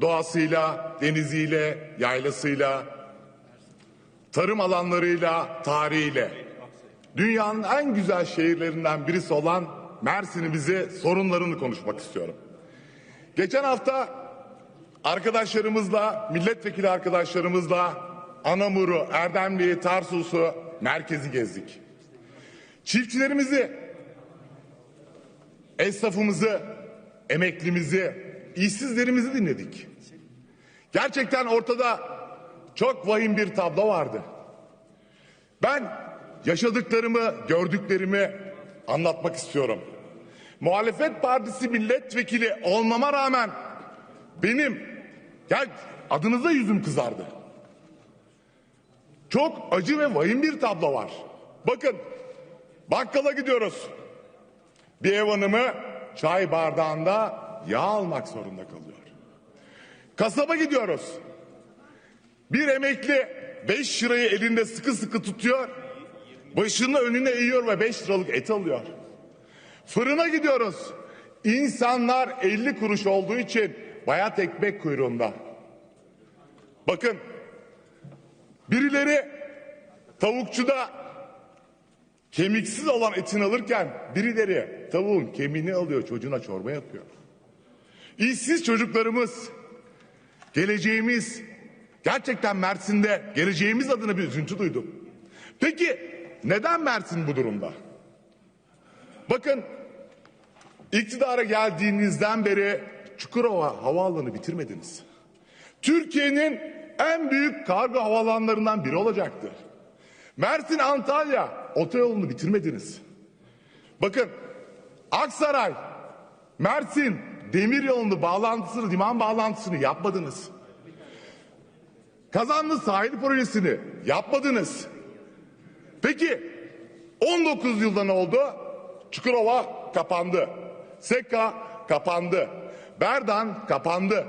Doğasıyla, deniziyle, yaylasıyla, tarım alanlarıyla, tarihiyle. Dünyanın en güzel şehirlerinden birisi olan Mersin'imizi, sorunlarını konuşmak istiyorum. Geçen hafta arkadaşlarımızla, milletvekili arkadaşlarımızla Anamur'u, Erdemli'yi, Tarsus'u, merkezi gezdik. Çiftçilerimizi, esnafımızı, emeklimizi, işsizlerimizi dinledik. Gerçekten ortada çok vahim bir tablo vardı. Ben yaşadıklarımı, gördüklerimi anlatmak istiyorum. Muhalefet Partisi milletvekili olmama rağmen benim gel adınıza yüzüm kızardı. Çok acı ve vahim bir tablo var. Bakın bakkala gidiyoruz. Bir ev hanımı çay bardağında yağ almak zorunda kalıyor. Kasaba gidiyoruz. Bir emekli 5 lirayı elinde sıkı sıkı tutuyor. Başını önüne eğiyor ve 5 liralık et alıyor. Fırına gidiyoruz. İnsanlar 50 kuruş olduğu için bayat ekmek kuyruğunda. Bakın birileri tavukçuda kemiksiz olan etini alırken birileri tavuğun kemiğini alıyor çocuğuna çorba yapıyor. İşsiz çocuklarımız, geleceğimiz, gerçekten Mersin'de geleceğimiz adına bir üzüntü duydum. Peki neden Mersin bu durumda? Bakın iktidara geldiğinizden beri Çukurova havaalanı bitirmediniz. Türkiye'nin en büyük kargo havalanlarından biri olacaktı. Mersin Antalya otoyolunu bitirmediniz. Bakın Aksaray, Mersin demir yolunu bağlantısını, liman bağlantısını yapmadınız. Kazanlı sahil projesini yapmadınız. Peki 19 yılda ne oldu? Çukurova kapandı. Seka kapandı. Berdan kapandı.